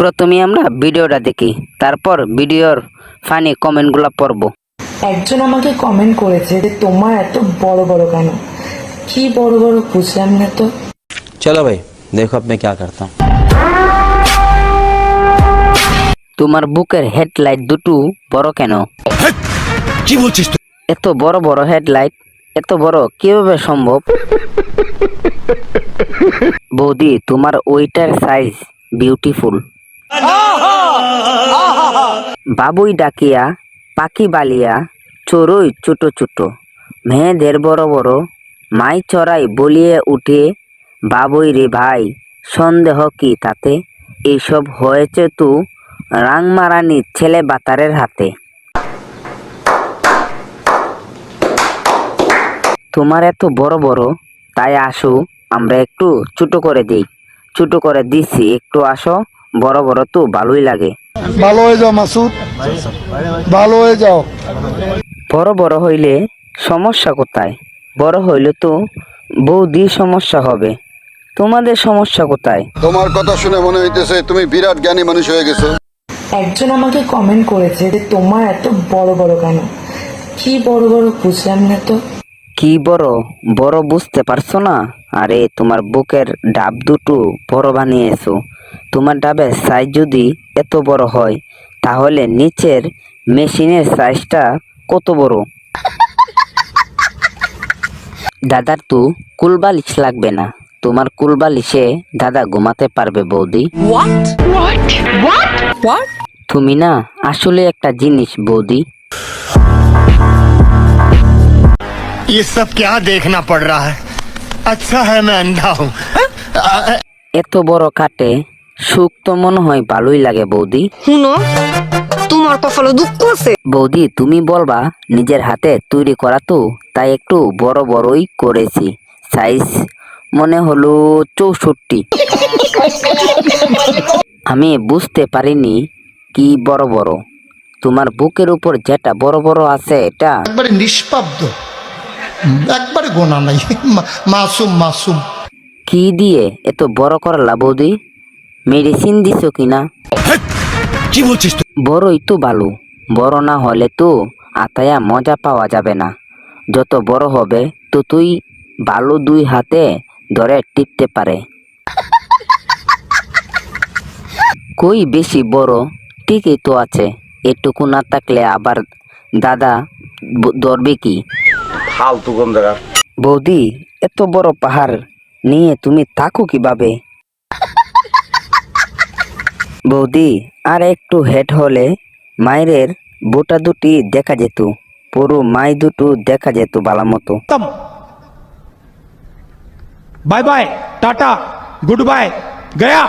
প্রথমে আমরা ভিডিওটা দেখি তারপর ভিডিওর ফানি কমেন্টগুলো পড়ব একজন আমাকে কমেন্ট করেছে যে তোমার এত বড় বড় কেন কি বড় বড় বুঝলাম না তো चलो भाई देखो अब मैं क्या करता हूँ তোমার বুকের হেডলাইট দুটো বড় কেন কি বলছিস তুই এত বড় বড় হেডলাইট এত বড় কিভাবে সম্ভব বৌদি তোমার ওইটার সাইজ বিউটিফুল বাবুই ডাকিয়া, পাখি বালিয়া চড়ুই ছোট ছোট মেয়েদের বড় বড়, মাই চড়াই বলিয়ে উঠে, বাবুই রে ভাই, সন্দেহ কি তাতে? এইসব হয়েছে তু রাংমারানির ছেলে বাতারের হাতে। তোমার এত বড় বড়, তাই আসো, আমরা একটু ছোট করে দিই। ছোট করে দিছি, একটু আসো বড় বড় তো ভালোই লাগে। ভালো হয়ে যাও মাসুদ। ভালো হয়ে যাও। বড় বড় হইলে সমস্যা কোথায়? বড় হইলে তো বৌদির সমস্যা হবে। তোমাদের সমস্যা কোথায়? তোমার কথা শুনে মনে হইতেছে তুমি বিরাট জ্ঞানী মানুষ হয়ে গেছো। একজন আমাকে কমেন্ট করেছে যে তোমার এত বড় বড় কেন? কি বড় বড় বুঝলাম না তো। কি বড়? বড় বুঝতে পারছ না? আরে তোমার বুকের ডাব দুটো বড় বানিয়েছো। তোমার ডাবের সাইজ যদি এত বড় হয় তাহলে নিচের মেশিনের সাইজটা কত বড় দাদার তো কুলবালিশ লাগবে না তোমার কুলবালিশে দাদা ঘুমাতে পারবে বৌদি তুমি না আসলে একটা জিনিস বৌদি ये सब क्या देखना पड़ रहा है अच्छा है मैं अंधा हूँ এত বড় কাটে সুখ তো মনে হয় ভালোই লাগে বৌদি। শুনো তোমার কপালে দুঃখ আছে। বৌদি তুমি বলবা নিজের হাতে তৈরি করা তো তাই একটু বড় বড়ই করেছি। সাইজ মনে হলো চৌষট্টি। আমি বুঝতে পারিনি কি বড় বড়। তোমার বুকের উপর যেটা বড় বড় আছে এটা একবারে নিষ্পাব্দ। একবারে গোনা নাই। মাসুম মাসুম। কি দিয়ে এত বড় করলা বৌদি? মেডিসিন দিছো কিনা? কি বলছিস বড়ই তো ভালো বড় না হলে তো আতায়া মজা পাওয়া যাবে না। যত বড় হবে তো তুই ভালো দুই হাতে ধরে টিপতে পারে। কই বেশি বড়? ঠিকই তো আছে। এটুকু না থাকলে আবার দাদা ধরবে কি? বৌদি এত বড় পাহাড় নিয়ে তুমি থাকো কীভাবে? বৌদি, আর একটু হেট হলে মায়ের বোটা দুটি দেখা যেত, পুরো মাই দুটো দেখা যেত বালা মতো। Bye bye, tata, good bye, Gaya.